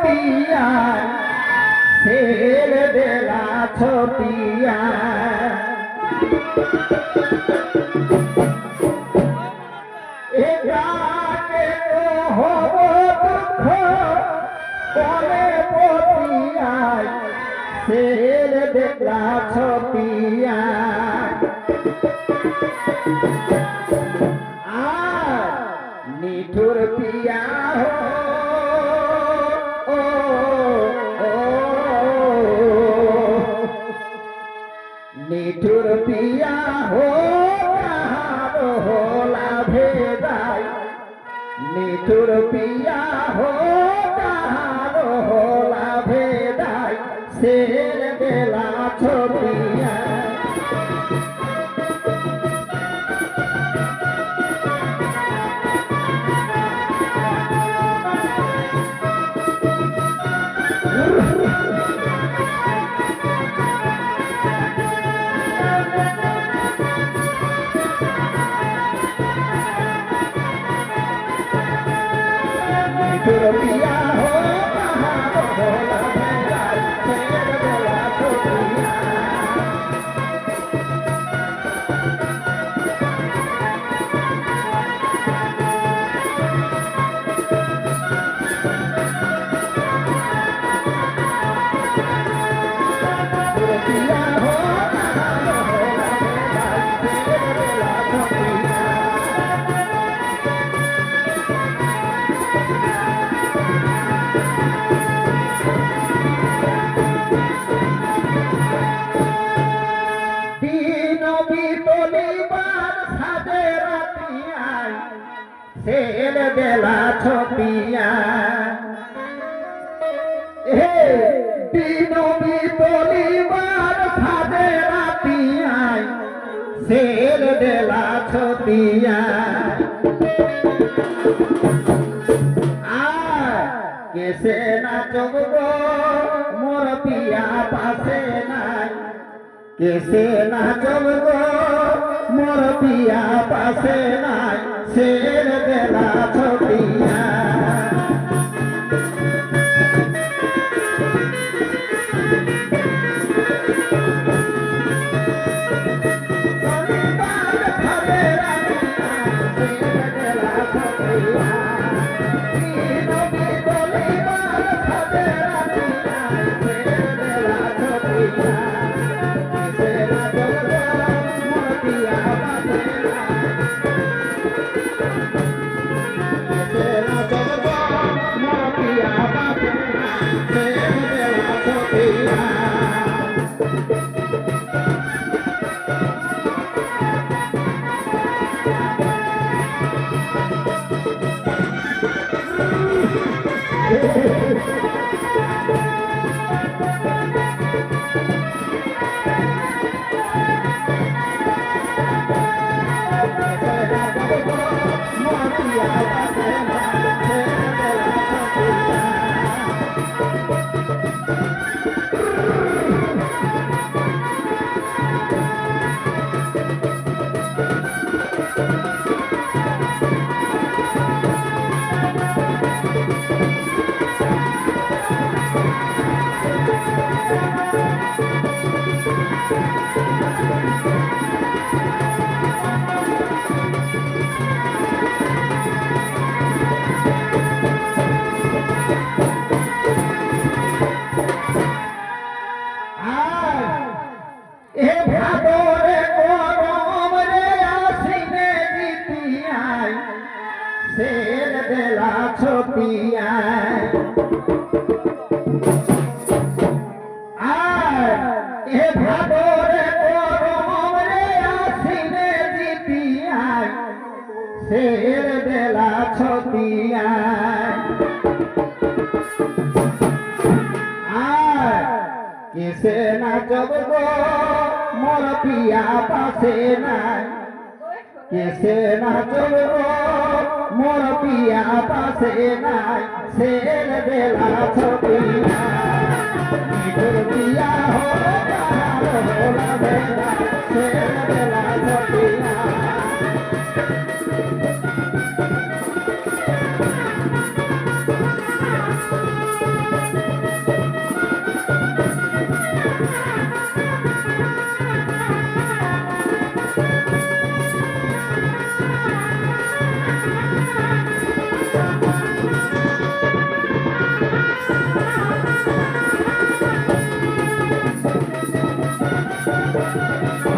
পিয়া ছেড়ে দেলা ছপিয়া নিঠুর পিয়া হো কাহার হোলা ভেদাই শের বেলা দিন বিতলিবার সাজে রাতিয়ায় শের বেলা ছপিয়া কেসে নাচব গো, মোর পিয়া পাশে নাই। কেসে নাচব গো, মোর পিয়া পাশে নাই শের বেলা ছপিয়া away. এ ভাদরে গরম রে আসিনে জিতিয়াই, শের বেলা ছপিয়াই। আর এ ভাদরে গরম রে আসিনে জিতিয়াই, শের বেলা ছপিয়াই। আর কিসে নাচব গো? মোর পিয়া পাশে নাই। কেসে না চলব মোর পিয়া পাশে নাই। শের বেলা ছবি পিয়া হো Thank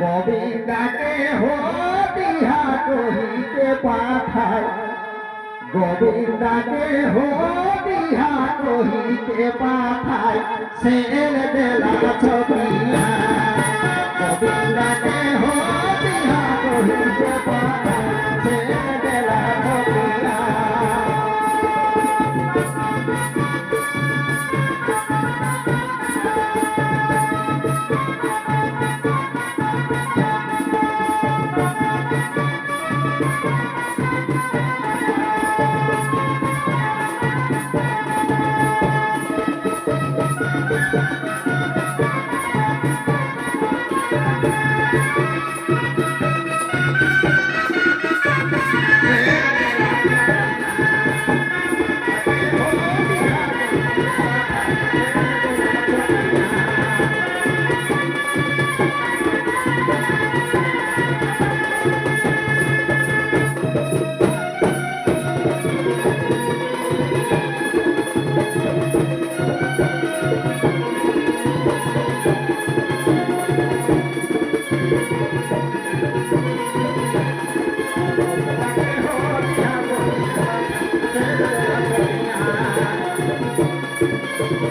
গোবিন্দাকে হো বিহা কহিতে পাঠায়। গোবিন্দাকে হো কহিতে পাঠায়। সেল